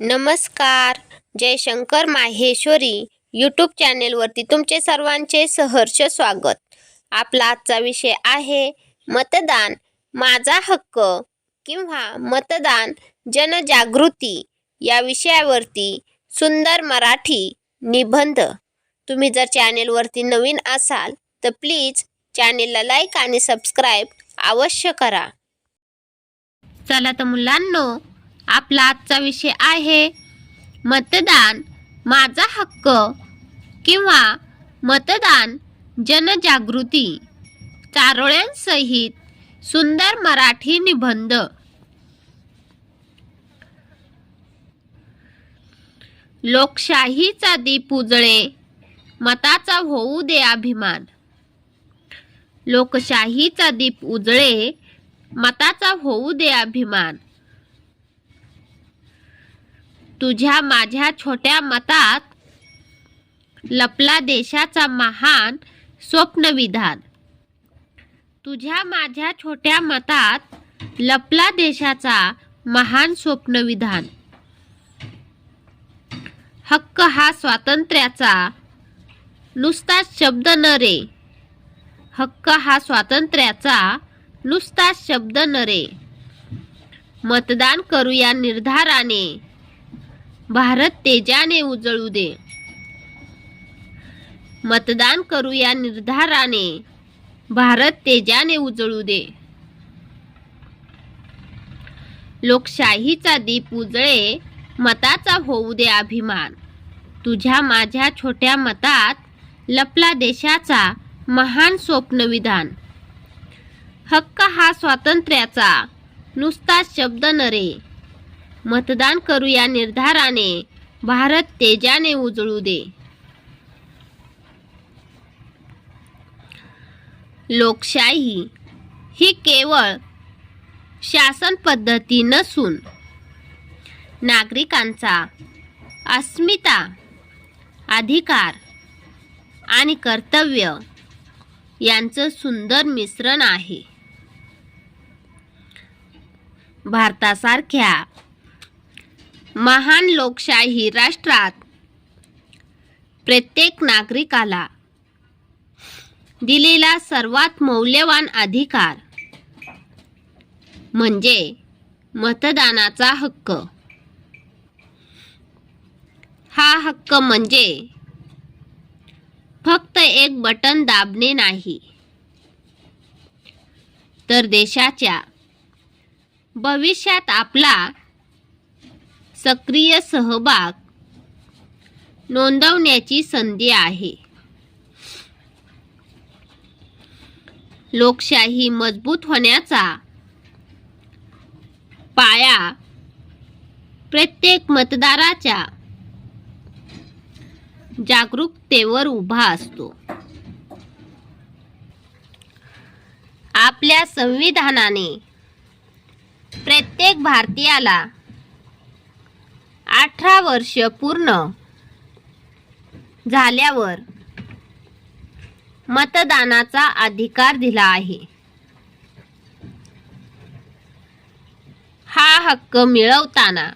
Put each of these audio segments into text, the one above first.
नमस्कार. जयशंकर माहेश्वरी यूट्यूब चॅनेलवरती तुमचे सर्वांचे सहर्ष स्वागत. आपला आजचा विषय आहे मतदान माझा हक्क किंवा मतदान जनजागृती या विषयावरती सुंदर मराठी निबंध. तुम्ही जर चॅनेलवरती नवीन असाल तर प्लीज चॅनेलला लाईक आणि सबस्क्राईब अवश्य करा. चला तर मुलांनो आपला आजचा विषय आहे मतदान माझा हक्क किंवा मतदान जनजागृती चारोळ्यांसहित सुंदर मराठी निबंध. लोकशाहीचा दीप उजळे मताचा होऊ दे अभिमान. लोकशाहीचा दीप उजळे मताचा होऊ दे अभिमान. तुझ्या माझ्या छोट्या मतात लपला देशाचा महान स्वप्न विधान तुझ्या माझ्या छोट्या मतात लपला देशाचा महान स्वप्न विधान हक्क हा स्वातंत्र्याचा नुसताच शब्द न रे. हक्क हा स्वातंत्र्याचा नुसताच शब्द न रे. मतदान करूया निर्धाराने. भारत तेजाने उजळू दे. मतदान करूया निर्धाराने भारत तेजाने उजळू दे. लोकशाहीचा दीप उजळे मताचा होऊ दे अभिमान. तुझ्या माझ्या छोट्या मतात लपला देशाचा महान स्वप्नविधान. हक्क हा स्वातंत्र्याचा नुसता शब्द न मतदान करू या निर्धाराने भारत तेजाने उजळू दे. लोकशाही ही केवळ शासन पद्धती नसून नागरिकांचा अस्मिता अधिकार आणि कर्तव्य यांचं सुंदर मिश्रण आहे. भारतासारख्या महान लोकशाही राष्ट्रात प्रत्येक नागरिकाला दिलेला सर्वात मौल्यवान अधिकार म्हणजे मतदानाचा हक्क. हा हक्क म्हणजे फक्त एक बटन दाबणे नाही तर देशाच्या भविष्यात आपला सक्रिय सहभाग नोंदवण्याची संधी आहे. लोकशाही मजबूत होण्याचा पाया प्रत्येक मतदाराच्या जागरूकतेवर उभा असतो. आपल्या संविधानाने प्रत्येक भारतीयाला अठरा वर्ष पूर्ण झाल्यावर मतदानाचा अधिकार दिला आहे. हा हक्क मिळवताना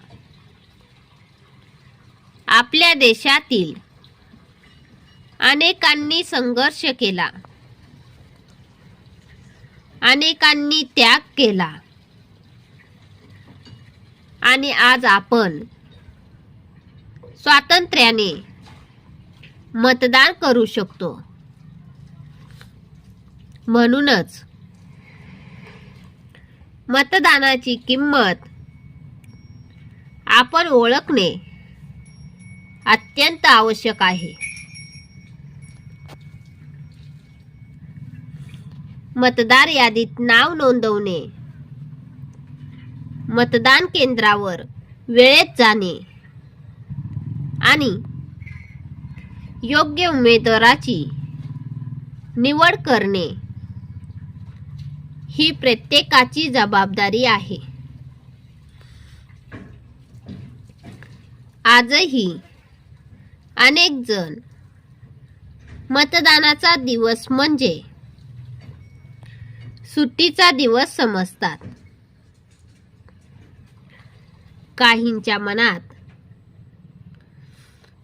आपल्या देशातील अनेकांनी संघर्ष केला. अनेकांनी त्याग केला. आणि आज आपण स्वातंत्र्याने मतदान करू शकतो. म्हणूनच मतदानाची किंमत आपण ओळखणे अत्यंत आवश्यक आहे. मतदार यादीत नाव नोंदवणे मतदान केंद्रावर वेळेत जाणे आणि योग्य उमेदवाराची निवड करणे ही प्रत्येकाची जबाबदारी आहे. आजही अनेक जण मतदानाचा दिवस म्हणजे सुट्टीचा दिवस समजतात. काहींच्या मनात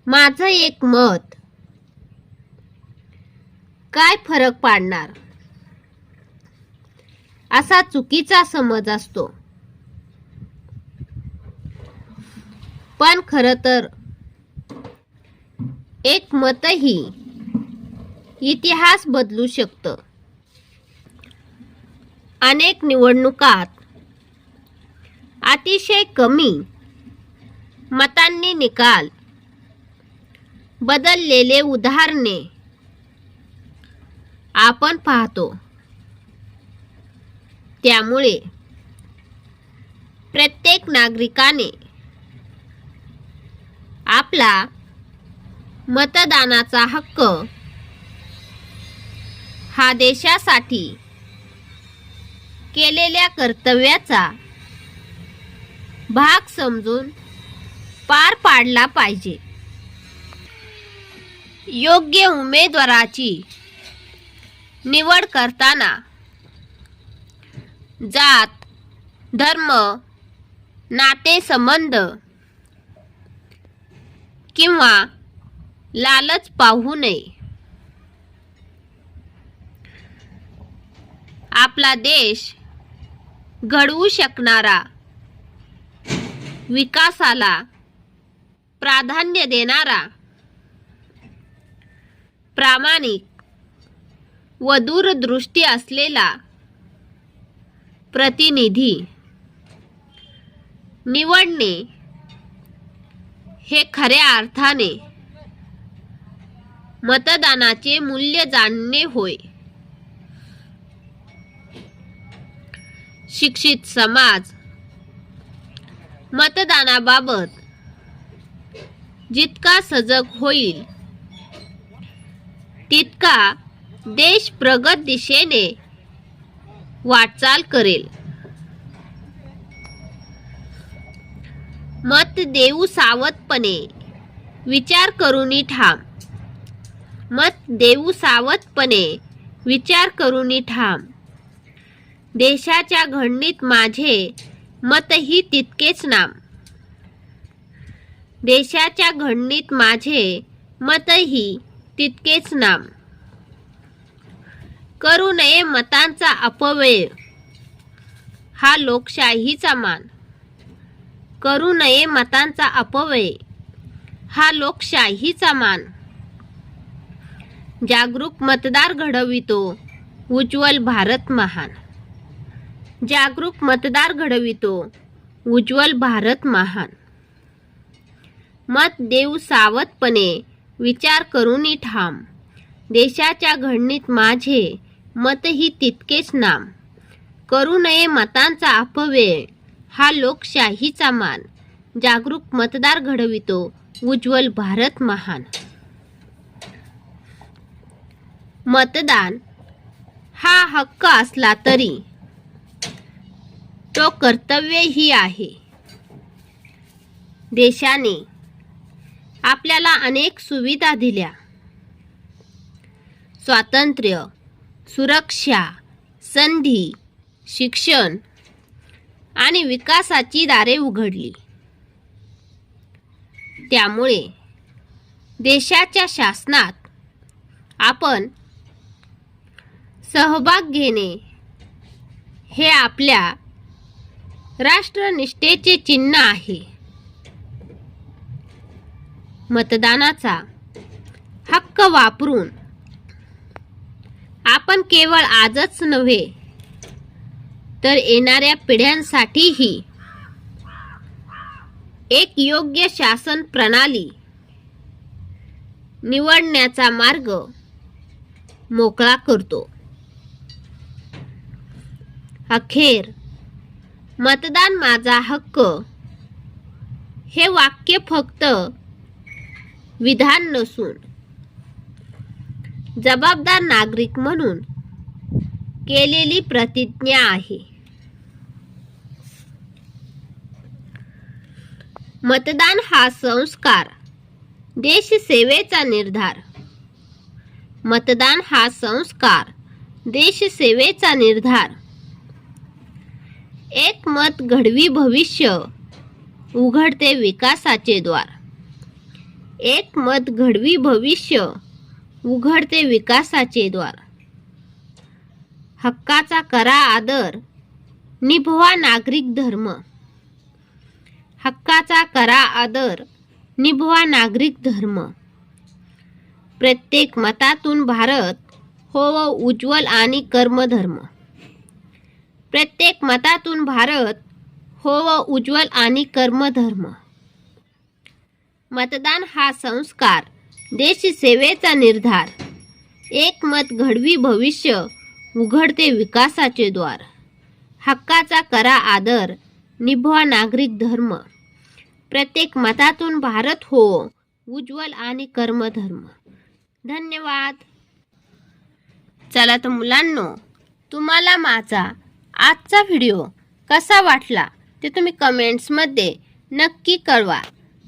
माझं एक मत. काय फरक पाडणार? असा चुकीचा समज असतो. पण खर तर एक मतही इतिहास बदलू शकतं. अनेक निवडणुकात अतिशय कमी मतांनी निकाल बदललेले उदाहरणे. आपण पाहतो. त्यामुळे प्रत्येक नागरिकाने आपला मतदानाचा हक्क हा देशासाठी केलेल्या कर्तव्याचा भाग समजून पार पाडला पाहिजे. योग्य उमेदवाराची निवड करताना जात धर्म नातेसंबंध किंवा लालच पाहू नये. आपला देश घडवू शकणारा विकासाला प्राधान्य देणारा प्रामाणिक व दूरदृष्टी असलेला प्रतिनिधी. निवडणे हे खऱ्या अर्थाने मतदानाचे मूल्य जाणणे होय. शिक्षित समाज मतदानाबाबत जितका सजग होईल तितका देश प्रगत दिशेने वाटचाल करेल. मत देऊ सावधपणे. विचार करूनी ठाम. मत देऊ सावधपणे. विचार करूनी ठाम. देशाच्या घडणीत माझे मतही तितकेच नाम. देशाच्या घडणीत माझे मतही तितकेच नाम. करू नये मतांचा अपव्यय. हा लोकशाहीचा मान. करू नये मतांचा अपव्यय. हा लोकशाहीचा मान. जागरूक मतदार घडवितो उज्ज्वल भारत महान. जागरूक मतदार घडवितो उज्ज्वल भारत महान. मत देऊ सावधपणे विचार करूनी ठाम. देशाच्या घडणीत माझे मतही तितकेच नाम. करू नये मतांचा अपव्यय हा लोकशाहीचा मान. जागरूक मतदार घडवितो उज्ज्वल भारत महान. मतदान हा हक्क असला तरी तो कर्तव्यही आहे. देशाने आपल्याला अनेक सुविधा दिल्या. स्वातंत्र्य सुरक्षा संधी शिक्षण आणि विकासाची दारे उघडली. त्यामुळे देशाच्या शासनात आपण सहभाग घेणे हे आपल्या राष्ट्रनिष्ठेचे चिन्ह आहे. मतदानाचा हक्क वापरून आपण केवळ आजच नव्हे तर येणाऱ्या पिढ्यांसाठीही एक योग्य शासन प्रणाली निवडण्याचा मार्ग मोकळा करतो. अखेर मतदान माझा हक्क. हे वाक्य फक्त विधान नसून. जबाबदार नागरिक म्हणून केलेली प्रतिज्ञा आहे. मतदान हा संस्कार देशसेवेचा निर्धार. मतदान हा संस्कार देशसेवेचा निर्धार. एक मत घडवी भविष्य उघडते विकासाचे द्वार. एक मत घडवी भविष्य उघडते विकासाचे द्वार. हक्काचा करा आदर निभवा नागरिक धर्म. हक्काचा करा आदर निभवा नागरिक धर्म. प्रत्येक मतातून भारत होव उज्ज्वल आणि कर्मधर्म. प्रत्येक मतातून भारत होव उज्ज्वल आणि कर्मधर्म. मतदान हा संस्कार देश सेवेचा निर्धार. एक मत घडवी भविष्य उघडते विकासाचे द्वार. हक्काचा करा आदर निभवा नागरिक धर्म. प्रत्येक मतातून भारत हो उज्ज्वल आणि कर्मधर्म. धन्यवाद. चला तर मुलांनो तुम्हाला माझा आजचा व्हिडिओ कसा वाटला ते तुम्ही कमेंट्समध्ये नक्की कळवा.